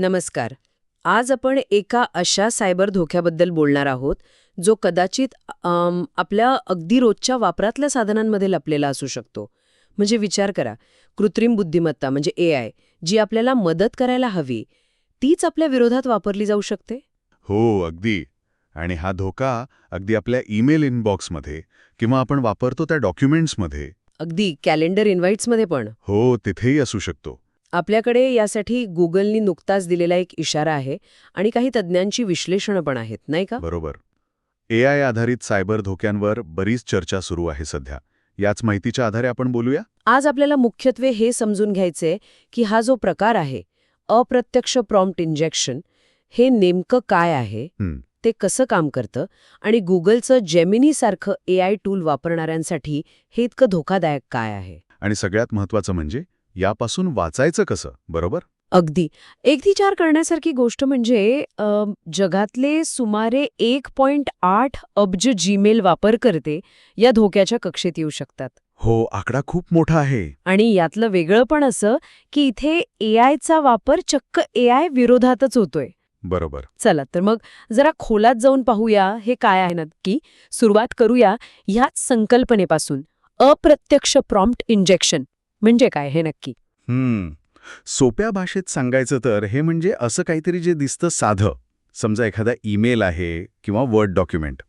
नमस्कार. आज आपण एका अशा सायबर धोक्याबद्दल बोलणार आहोत जो कदाचित अम, आपल्या अगदी रोजच्या वापरातल्या साधनांमध्ये लपलेला असू शकतो. म्हणजे विचार करा कृत्रिम बुद्धिमत्ता म्हणजे ए आय जी आपल्याला मदत करायला हवी तीच आपल्या विरोधात वापरली जाऊ शकते? हो अगदी. आणि हा धोका अगदी आपल्या ईमेल इनबॉक्समध्ये किंवा आपण वापरतो त्या डॉक्युमेंट्समध्ये. अगदी कॅलेंडर इन्व्हाइट्समध्ये पण. हो तिथेही असू शकतो. आपल्याकडे यासाठी गुगलनी नुकताच दिलेला एक इशारा आहे आणि काही तज्ज्ञांची विश्लेषणं पण आहेत नाही का? बरोबर. ए आय आधारित सायबर धोक्यांवर बरीच चर्चा सुरू आहे सध्या. याच माहितीच्या आधारे आपण बोलूया? आज आपल्याला मुख्यत्वे हे समजून घ्यायचे की हा जो प्रकार आहे अप्रत्यक्ष प्रॉम्प्ट इंजेक्शन हे नेमकं काय आहे. ते कसं काम करतं? आणि गुगलचं जेमिनीसारखं ए आय टूल वापरणाऱ्यांसाठी हे इतकं धोकादायक काय आहे? आणि सगळ्यात महत्वाचं म्हणजे? यापासून वाचायचं कसं बरोबर? अगदी. एक विचार करण्यासारखी गोष्ट म्हणजे जगातले सुमारे एक पॉइंट आठ अब्ज जीमेल वापरकर्ते या धोक्याच्या कक्षेत येऊ शकतात. हो आकडा खूप मोठा आहे. आणि यातलं वेगळं पण असं की इथे ए आयचा वापर चक्क ए आय विरोधातच होतोय. बरोबर. चला तर मग जरा खोलात जाऊन पाहूया हे काय आहे नक्की? सुरुवात करूया ह्याच संकल्पनेपासून. अप्रत्यक्ष प्रॉम्प्ट इंजेक्शन म्हणजे काय हे नक्की? हम्म. सोप्या भाषेत सांगायचं तर हे म्हणजे असं काहीतरी जे दिसतं साधं. समजा एखादा ईमेल आहे किंवा वर्ड डॉक्युमेंट.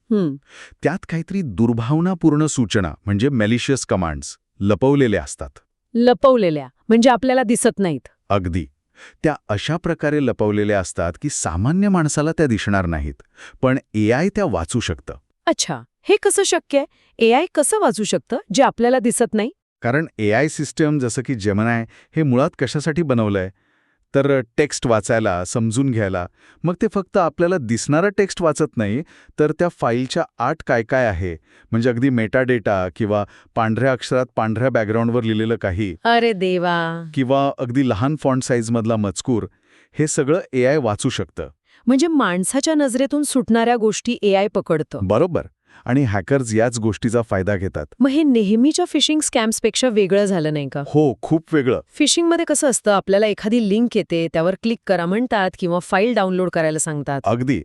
त्यात काहीतरी दुर्भावनापूर्ण सूचना म्हणजे मेलिशियस कमांड्स लपवलेल्या असतात. लपवलेल्या म्हणजे आपल्याला दिसत नाहीत. अगदी. त्या अशा प्रकारे लपवलेल्या असतात की सामान्य माणसाला त्या दिसणार नाहीत पण ए आय त्या वाचू शकतं. अच्छा हे कसं शक्य आहे? ए आय कसं वाचू शकतं जे आपल्याला दिसत नाही? कारण ए आय सिस्टम जसं की जेमनाय हे मुळात कशासाठी बनवलंय? तर टेक्स्ट वाचायला समजून घ्यायला. मग ते फक्त आपल्याला दिसणारा टेक्स्ट वाचत नाही तर त्या फाईलच्या आत काय काय आहे? म्हणजे अगदी मेटा डेटा किंवा पांढऱ्या अक्षरात पांढऱ्या बॅकग्राऊंडवर लिहिलेलं काही. अरे देवा! किंवा अगदी लहान फॉन्ट साईजमधला मजकूर. हे सगळं ए आय वाचू शकतं. म्हणजे माणसाच्या नजरेतून सुटणाऱ्या गोष्टी ए आय पकडतं. बरोबर. आणि हॅकर्स याच गोष्टीचा फायदा घेतात. मग हे नेहमीच्या फिशिंग स्कॅम्सपेक्षा वेगळं झालं नाही का? हो खूप वेगळं. फिशिंगमध्ये कसं असतं आपल्याला एखादी लिंक येते त्यावर क्लिक करा म्हणतात किंवा फाईल डाउनलोड करायला सांगतात. अगदी.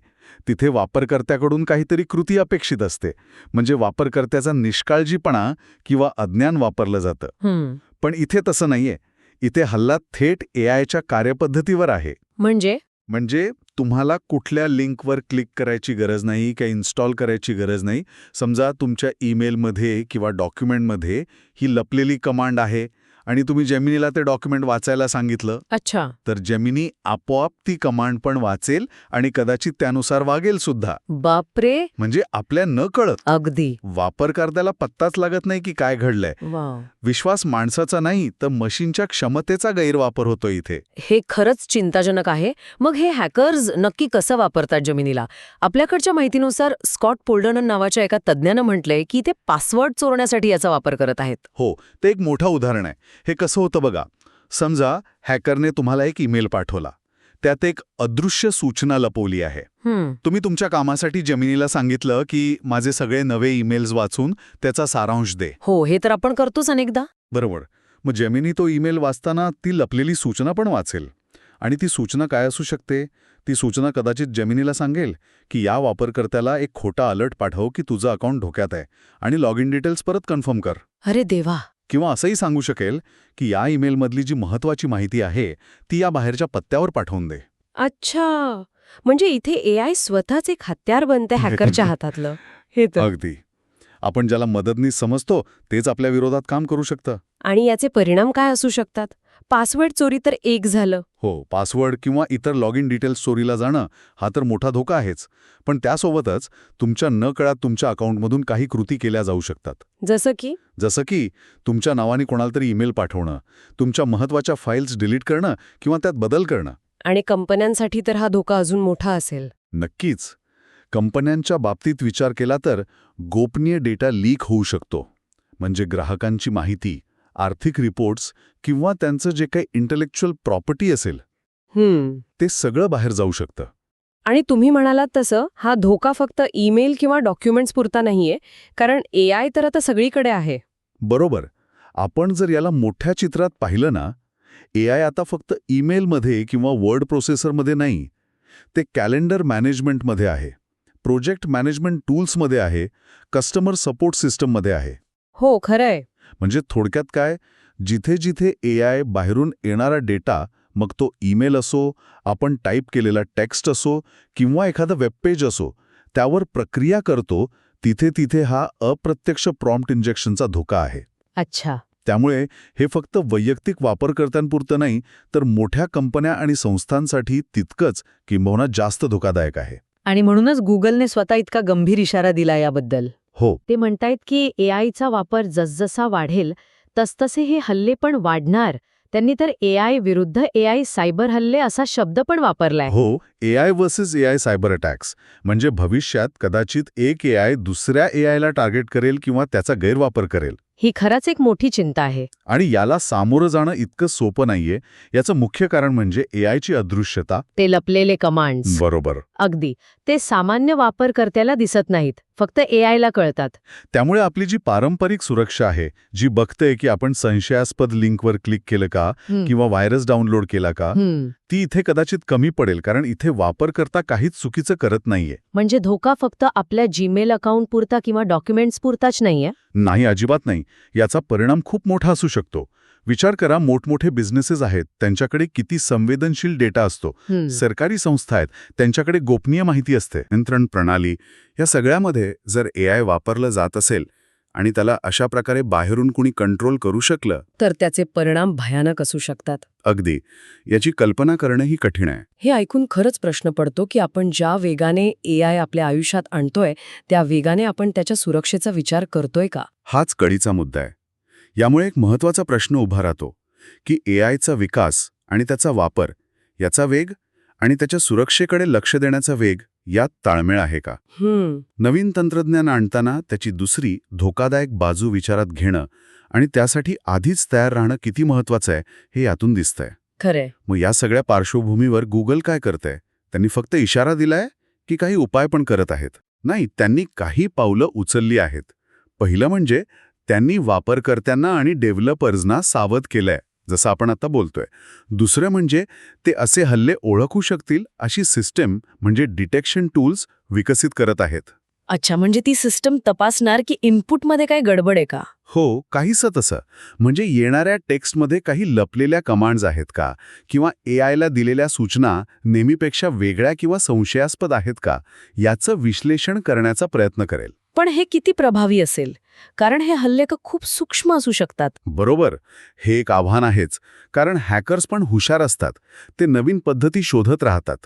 तिथे वापरकर्त्याकडून काहीतरी कृती अपेक्षित असते. म्हणजे वापरकर्त्याचा निष्काळजीपणा किंवा अज्ञान वापरलं जातं. पण इथे तसं नाहीये. इथे हल्ला थेट ए आयच्या कार्यपद्धतीवर आहे. म्हणजे? म्हणजे तुम्हाला कुठल्या लिंकवर क्लिक करायची गरज नाही किंवा इन्स्टॉल करायची गरज नाही. समजा तुमच्या ईमेलमध्ये किंवा डॉक्युमेंटमध्ये ही लपलेली कमांड आहे आणि तुम्ही जेमिनीला ते डॉक्युमेंट वाचायला सांगितलं. अच्छा. तर जेमिनी आपोआप ती कमांड पण वाचेल आणि कदाचित त्यानुसार वागेल सुद्धा. बापरे. म्हणजे आपल्या न कळत. अगदी. वापरकर्त्याला पत्ताच लागत नाही की काय घडलंय. वाव. विश्वास माणसाचा नाही तर मशीनच्या क्षमतेचा गैरवापर होतो इथे. हे खरंच चिंताजनक आहे. मग हे हॅकर्स नक्की कसं वापरतात जमिनीला आपल्याकडच्या माहितीनुसार स्कॉट पोल्डनन नावाच्या एका तज्ज्ञानं म्हटलंय की ते पासवर्ड चोरण्यासाठी याचा वापर करत आहेत. हो ते एक मोठं उदाहरण आहे. हे कसं होतं बघा. समजा हॅकरने तुम्हाला एक ईमेल पाठवला. त्यात एक अदृश्य सूचना लपवली आहे. तुम्ही तुमच्या कामासाठी जमिनीला सांगितलं की माझे सगळे नवे ईमेल्स वाचून त्याचा सारांश दे. हो हे तर आपण करतोच अनेकदा. बरोबर. मग जेमिनी तो ईमेल वाचताना ती लपलेली सूचना पण वाचेल. आणि ती सूचना काय असू शकते? ती सूचना कदाचित जेमिनीला सांगेल की या वापरकर्त्याला एक खोटा अलर्ट पाठव की तुझं अकाउंट धोक्यात आहे आणि लॉग इन डिटेल्स परत कन्फर्म कर. अरे देवा. किंवा असंही सांगू शकेल की या ईमेलमधली जी महत्वाची माहिती आहे ती या बाहेरच्या पत्त्यावर पाठवून दे. अच्छा. म्हणजे इथे ए आय स्वतःच एक हत्यार बनते हॅकरच्या हातातलं. हे तर. अगदी. आपण ज्याला मदतनीस समजतो तेच आपल्या विरोधात काम करू शकतं. आणि याचे परिणाम काय असू शकतात? पासवर्ड चोरी तर एक झालं. हो पासवर्ड किंवा इतर लॉग इन डिटेल्स चोरीला जाणं हा तर मोठा धोका आहेच. पण त्यासोबतच तुमच्या न कळत तुमच्या अकाउंटमधून काही कृती केल्या जाऊ शकतात. जसं की? जसं की तुमच्या नावाने कोणाला तरी ईमेल पाठवणं तुमच्या महत्त्वाच्या फाईल्स डिलीट करणं किंवा त्यात बदल करणं. आणि कंपन्यांसाठी तर हा धोका अजून मोठा असेल. नक्कीच. कंपन्यांच्या बाबतीत विचार केला तर गोपनीय डेटा लीक होऊ शकतो. म्हणजे ग्राहकांची माहिती आर्थिक रिपोर्ट्स किंवा त्यांचं जे काही इंटेलेक्च्युअल प्रॉपर्टी असेल ते सगळं बाहेर जाऊ शकतं. आणि तुम्ही म्हणालात तसं हा धोका फक्त ईमेल किंवा डॉक्युमेंट्स पुरता नाहीये कारण ए आय तर आता सगळीकडे आहे. बरोबर. आपण जर याला मोठ्या चित्रात पाहिलं ना ए आय आता फक्त ईमेलमध्ये किंवा वर्ड प्रोसेसरमध्ये नाही ते कॅलेंडर मॅनेजमेंटमध्ये आहे प्रोजेक्ट मॅनेजमेंट टूल्समध्ये आहे कस्टमर सपोर्ट सिस्टममध्ये आहे. हो खरंय. म्हणजे थोडक्यात काय? जिथे जिथे ए आय बाहेरून येणारा डेटा मग तो ईमेल असो आपण टाईप केलेला टेक्स्ट असो किंवा एखादं वेबपेज असो त्यावर प्रक्रिया करतो तिथे तिथे हा अप्रत्यक्ष प्रॉम्प्ट इंजेक्शनचा धोका आहे. अच्छा. त्यामुळे हे फक्त वैयक्तिक वापरकर्त्यांपुरतं नाही तर मोठ्या कंपन्या आणि संस्थांसाठी तितकंच किंबहुना जास्त धोकादायक आहे. आणि म्हणूनच गुगलने स्वतः इतका गंभीर इशारा दिला याबद्दल. हो. ते म्हणतायत की एआयचा वापर जसजसा वाढेल तसतसे हे हल्ले पण वाढणार. त्यांनी तर एआय विरुद्ध एआय सायबर हल्ले असा शब्द पण वापरलाय. हो A I versus A I cyber attacks. म्हणजे भविष्यात कदाचित एक ए आय दुसऱ्या ए आयला टार्गेट करेल किंवा त्याचा गैरवापर करेल. ही खरंच एक मोठी चिंता आहे. आणि याला सामोरं जाणं इतकं सोपं नाहीये. याचं मुख्य कारण म्हणजे ए आयची अदृश्यता. ते लपलेले कमांड्स. बरोबर. अगदी. ते सामान्य वापरकर्त्याला दिसत नाहीत. फक्त एआयला कळतात. त्यामुळे आपली जी पारंपरिक सुरक्षा आहे जी बघते की आपण संशयास्पद लिंकवर क्लिक केलं का किंवा व्हायरस डाउनलोड केला का. ती इथे कदाचित कमी पडेल कारण इथे वापरकर्ता काहीच चुकीचं करत नाहीये. म्हणजे धोका फक्त आपल्या जीमेल अकाउंट पुरता किंवा डॉक्युमेंट्स पुरताच नाहीये? नाही अजिबात नाही. याचा परिणाम खूप मोठा असू शकतो. विचार करा मोठमोठे बिझनेसेस आहेत त्यांच्याकडे किती संवेदनशील डेटा असतो. सरकारी संस्था आहेत त्यांच्याकडे गोपनीय माहिती असते. नियंत्रण प्रणाली या सगळ्यामध्ये जर ए आय वापरलं जात असेल आणि त्याला अशा प्रकारे बाहेरून कुणी कंट्रोल करू शकलं तर त्याचे परिणाम भयानक असू शकतात. अगदी. याची कल्पना करणंही कठीण आहे. हे ऐकून खरंच प्रश्न पडतो की आपण ज्या वेगाने ए आय आपल्या आयुष्यात आणतोय त्या वेगाने आपण त्याच्या सुरक्षेचा विचार करतोय का? हाच कळीचा मुद्दा आहे. यामुळे एक महत्त्वाचा प्रश्न उभा राहतो की ए आयचा विकास आणि त्याचा वापर याचा वेग आणि त्याच्या सुरक्षेकडे लक्ष देण्याचा वेग यात ताळमेळ आहे का? नवीन तंत्रज्ञान आणताना त्याची दुसरी धोकादायक बाजू विचारात घेणं आणि त्यासाठी आधीच तयार राहणं किती महत्वाचं आहे हे यातून दिसतंय. खरंय. मग या सगळ्या पार्श्वभूमीवर गुगल काय करतंय? त्यांनी फक्त इशारा दिलाय की काही उपाय पण करत आहेत. नाही त्यांनी काही पावलं उचलली आहेत. पहिलं म्हणजे त्यांनी वापरकर्त्यांना आणि डेव्हलपर्सना सावध केलंय जसं आपण आता बोलतोय. दुसरं म्हणजे ते असे हल्ले ओळखू शकतील अशी सिस्टम म्हणजे डिटेक्शन टूल्स विकसित करत आहेत. अच्छा म्हणजे ती सिस्टम तपासणार की इनपुटमध्ये काय गडबड आहे का? हो काहीसं तसं. म्हणजे येणाऱ्या टेक्स्टमध्ये काही लपलेल्या कमांड्स आहेत का? किंवा ए आयला दिलेल्या सूचना नेहमीपेक्षा वेगळ्या किंवा संशयास्पद आहेत का? याचं विश्लेषण करण्याचा प्रयत्न करेल. पण हे किती प्रभावी असेल? कारण हे हल्ले का खूप सूक्ष्म असू शकतात. बरोबर. हे एक आव्हान आहेच. कारण हॅकर्स पण हुशार असतात. ते नवीन पद्धती शोधत राहतात.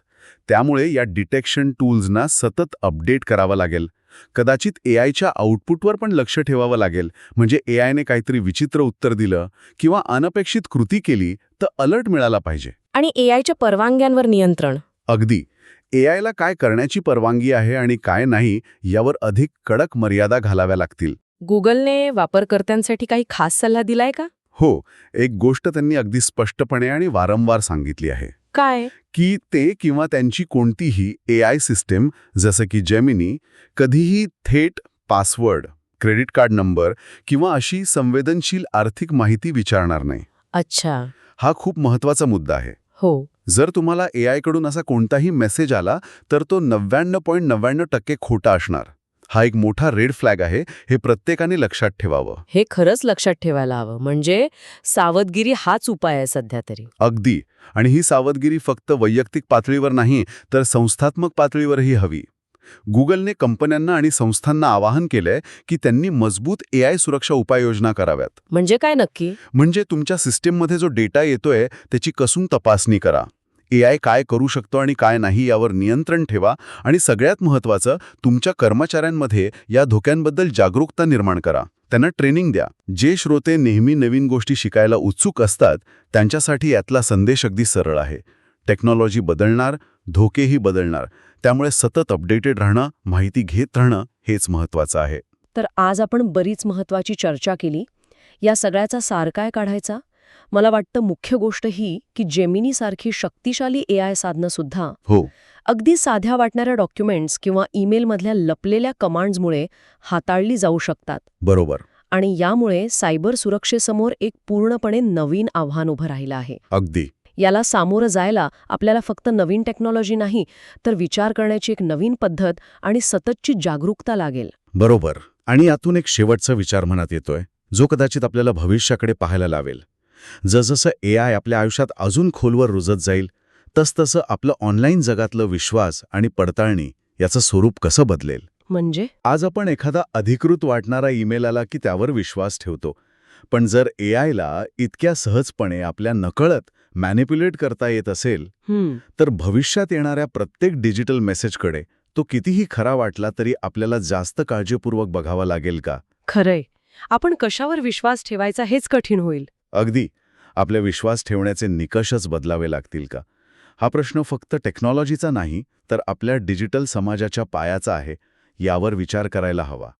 त्यामुळे या डिटेक्शन टूल्सना सतत अपडेट करावं लागेल. कदाचित ए आयच्या आउटपुटवर पण लक्ष ठेवावं लागेल. म्हणजे ए आयने काहीतरी विचित्र उत्तर दिलं किंवा अनपेक्षित कृती केली तर अलर्ट मिळाला पाहिजे. आणि ए आयच्या परवानग्यांवर नियंत्रण. अगदी. ए आयला काय करण्याची परवानगी आहे आणि काय नाही यावर अधिक कडक मर्यादा घालाव्या लागतील. गुगलने वापरकर्त्यांसाठी काही खास सल्ला दिलाय का? हो एक गोष्ट त्यांनी अगदी स्पष्टपणे आणि वारंवार सांगितली आहे. काय? की ते किंवा त्यांची कोणतीही ए आय सिस्टेम जसं की जेमिनी कधीही थेट पासवर्ड क्रेडिट कार्ड नंबर किंवा अशी संवेदनशील आर्थिक माहिती विचारणार नाही. अच्छा. हा खूप महत्त्वाचा मुद्दा आहे. हो. जर तुम्हाला ए आयकडून असा कोणताही मेसेज आला तर तो नव्याण्णव पॉईंट नव्याण्णव टक्के खोटा असणार. हा एक मोठा रेड फ्लॅग आहे हे प्रत्येकाने लक्षात ठेवावं. हे खरंच लक्षात ठेवायला हवं. म्हणजे सावधगिरी हाच उपाय आहे सध्या तरी. अगदी. आणि ही सावधगिरी फक्त वैयक्तिक पातळीवर नाही तर संस्थात्मक पातळीवरही हवी. गुगलने कंपन्यांना आणि संस्थांना आवाहन केलंय की त्यांनी मजबूत ए आय सुरक्षा उपाययोजना कराव्यात. म्हणजे काय नक्की? म्हणजे तुमच्या सिस्टीममध्ये जो डेटा येतोय त्याची कसून तपासणी करा. ए आय काय करू शकतो आणि काय नाही यावर नियंत्रण ठेवा आणि सगळ्यात महत्त्वाचं तुमच्या कर्मचाऱ्यांमध्ये या धोक्यांबद्दल जागरूकता निर्माण करा. त्यांना ट्रेनिंग द्या. जे श्रोते नेहमी नवीन गोष्टी शिकायला उत्सुक असतात त्यांच्यासाठी यातला संदेश अगदी सरळ आहे. टेक्नॉलॉजी बदलणार धोकेही बदलणार. त्यामुळे सतत अपडेटेड राहणं माहिती घेत राहणं हेच महत्त्वाचं आहे. तर आज आपण बरीच महत्वाची चर्चा केली. या सगळ्याचा सार काय काढायचा? मला वाटतं मुख्य गोष्ट ही की जेमिनी सारखी शक्तिशाली ए आय साधनं सुद्धा हो. अगदी साध्या वाटणाऱ्या डॉक्युमेंट्स किंवा ईमेलमधल्या लपलेल्या कमांड्समुळे हाताळली जाऊ शकतात. बरोबर. आणि यामुळे सायबर सुरक्षेसमोर एक पूर्णपणे नवीन आव्हान उभं राहिलं आहे. अगदी. याला सामोरं जायला आपल्याला फक्त नवीन टेक्नॉलॉजी नाही तर विचार करण्याची एक नवीन पद्धत आणि सततची जागरूकता लागेल. बरोबर. आणि यातून एक शेवटचा विचार मनात येतोय जो कदाचित आपल्याला भविष्याकडे पाहायला लावेल. जसजसं ए आय आपल्या आयुष्यात अजून खोलवर रुजत जाईल तसतसं आपलं ऑनलाईन जगातलं विश्वास आणि पडताळणी याचं स्वरूप कसं बदलेल? म्हणजे? आज आपण एखादा अधिकृत वाटणारा ईमेल आला की त्यावर विश्वास ठेवतो. पण जर ए आयला इतक्या सहजपणे आपल्या नकळत मॅनिप्युलेट करता येत असेल तर भविष्यात येणाऱ्या प्रत्येक डिजिटल मेसेजकडे तो कितीही खरा वाटला तरी आपल्याला जास्त काळजीपूर्वक बघावा लागेल का? खरंय. आपण कशावर विश्वास ठेवायचा हेच कठीण होईल. अगदी. आपल्या विश्वास ठेवण्याचे निकषच बदलावे लागतील का? हा प्रश्न फक्त टेक्नॉलॉजीचा नाही तर आपल्या डिजिटल समाजाच्या पायाचा आहे यावर विचार करायला हवा.